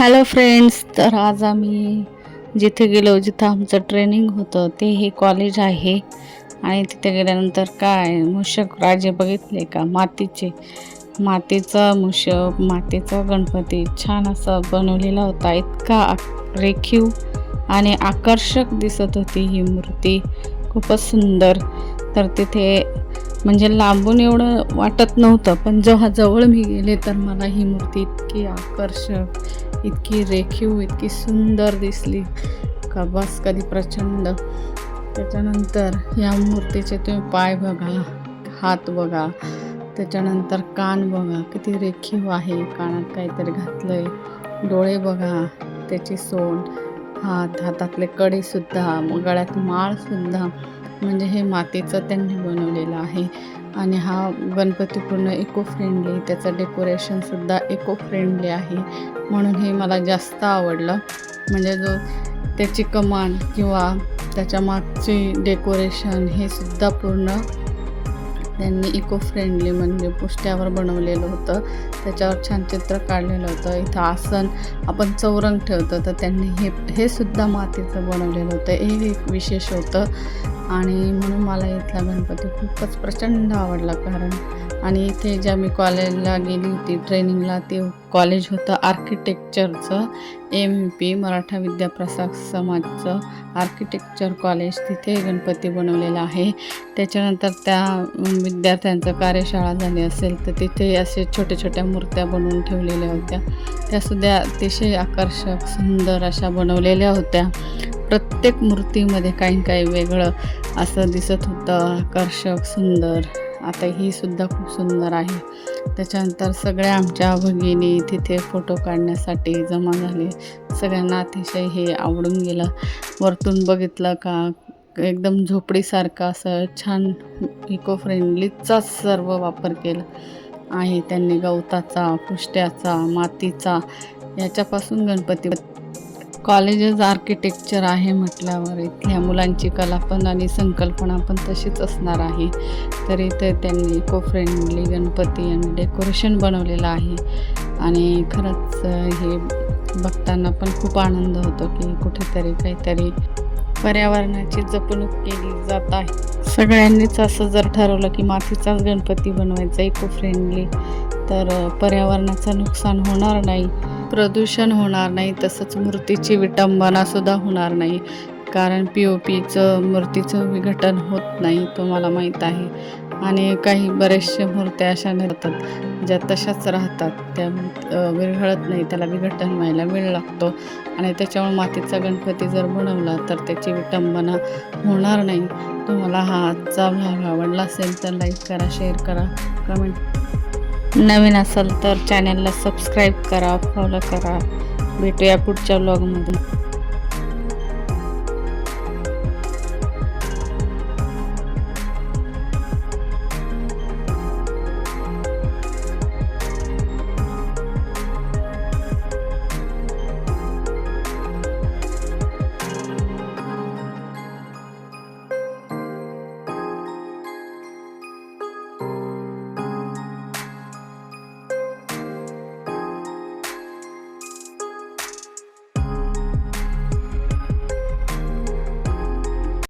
Hello friends तर आज आम्ही जिथे गेलो जिथं आमचं ट्रेनिंग होतं ते हे कॉलेज आहे. आणि तिथे गेल्यानंतर काय? मूषक राजे बघितले का? मातीचे. मातीचा मूषक मातीचा गणपती. छान असा बनवलेला होता. इतका आक- रेखीव आणि आकर्षक दिसत होती ही मूर्ती. खूपच सुंदर. तर तिथे म्हणजे लांबून एवढं वाटत नव्हतं पण जेव्हा जवळ मी गेले तर मला ही मूर्ती इतकी आकर्षक इतकी रेखीव इतकी सुंदर दिसली. का बस कधी प्रचंड. त्याच्यानंतर या मूर्तीचे तुम्ही पाय बघा हात बघा. त्याच्यानंतर कान बघा किती रेखीव आहे. कानात काहीतरी घातलंय. डोळे बघा त्याची सोंड. हात हातातले कडेसुद्धा गळ्यात माळसुद्धा म्हणजे हे मातीचं त्यांनी बनवलेलं आहे. आणि हा गणपती पूर्ण इको फ्रेंडली त्याचं डेकोरेशनसुद्धा इको फ्रेंडली आहे. म्हणून हे मला जास्त आवडलं. म्हणजे जो त्याची कमान किंवा त्याच्या मागची डेकोरेशन हे सुद्धा पूर्ण त्यांनी इको फ्रेंडली म्हणजे पुष्ट्यावर बनवलेलं होतं. त्याच्यावर छान चित्र काढलेलं होतं. इथं आसन आपण चौरंग ठेवतो. तर त्यांनी हे हे सुद्धा मातीचं बनवलेलं होतं. हे एक विशेष होतं. आणि म्हणून मला इथला गणपती खूपच प्रचंड आवडला. कारण आणि इथे ज्या मी कॉलेजला गेली होती ट्रेनिंगला ते कॉलेज होतं आर्किटेक्चरचं एम पी मराठा विद्याप्रसाद समाजचं आर्किटेक्चर कॉलेज. तिथे गणपती बनवलेला आहे. त्याच्यानंतर त्या विद्यार्थ्यांचं कार्यशाळा झाली असेल तर तिथे असे छोट्या छोट्या मूर्त्या बनवून ठेवलेल्या होत्या. त्यासुद्धा अतिशय आकर्षक सुंदर अशा बनवलेल्या होत्या. प्रत्येक मूर्तीमध्ये काही ना काही वेगळं असं दिसत होतं. आकर्षक सुंदर. आता ही सुद्धा खूप सुंदर आहे. त्याच्यानंतर सगळ्या आमच्या भगिनी तिथे फोटो काढण्यासाठी जमा झाले. सगळ्यांना अतिशय हे आवडून गेलं. वरतून बघितलं का एकदम झोपडीसारखं असं छान इको फ्रेंडलीचाच सर्व वापर केला. आहे त्यांनी गवताचा पुष्ट्याचा मातीचा याच्यापासून गणपती कॉलेजेस आर्किटेक्चर आहे म्हटल्यावर इथल्या मुलांची कला पण आणि संकल्पना पण तशीच असणार आहे. तर इथे त्यांनी इको फ्रेंडली गणपती आणि डेकोरेशन बनवलेलं आहे. आणि खरंच हे बघताना पण खूप आनंद होतो की कुठेतरी काहीतरी पर्यावरणाची जपणूक केली जात आहे. सगळ्यांनीच असं जर ठरवलं की मातीचाच गणपती बनवायचा इको फ्रेंडली तर पर्यावरणाचं नुकसान होणार नाही. प्रदूषण होणार नाही तसंच मूर्तीची विटंबनासुद्धा होणार नाही. कारण पी ओ पीचं मूर्तीचं विघटन होत नाही तुम्हाला माहीत आहे. आणि काही बरेचसे मूर्त्या अशा राहतात ज्या तशाच राहतात. त्या विरघळत नाही त्याला विघटन व्हायला वेळ लागतो. आणि त्याच्यामुळे मातीचा गणपती जर बनवला तर त्याची विटंबना होणार नाही. तुम्हाला हा आजचा भाग आवडला असेल तर लाईक करा शेअर करा कमेंट नवीन असाल तर चॅनलला सबस्क्राईब करा फॉलो करा. भेटूया पुढच्या व्लॉगमध्ये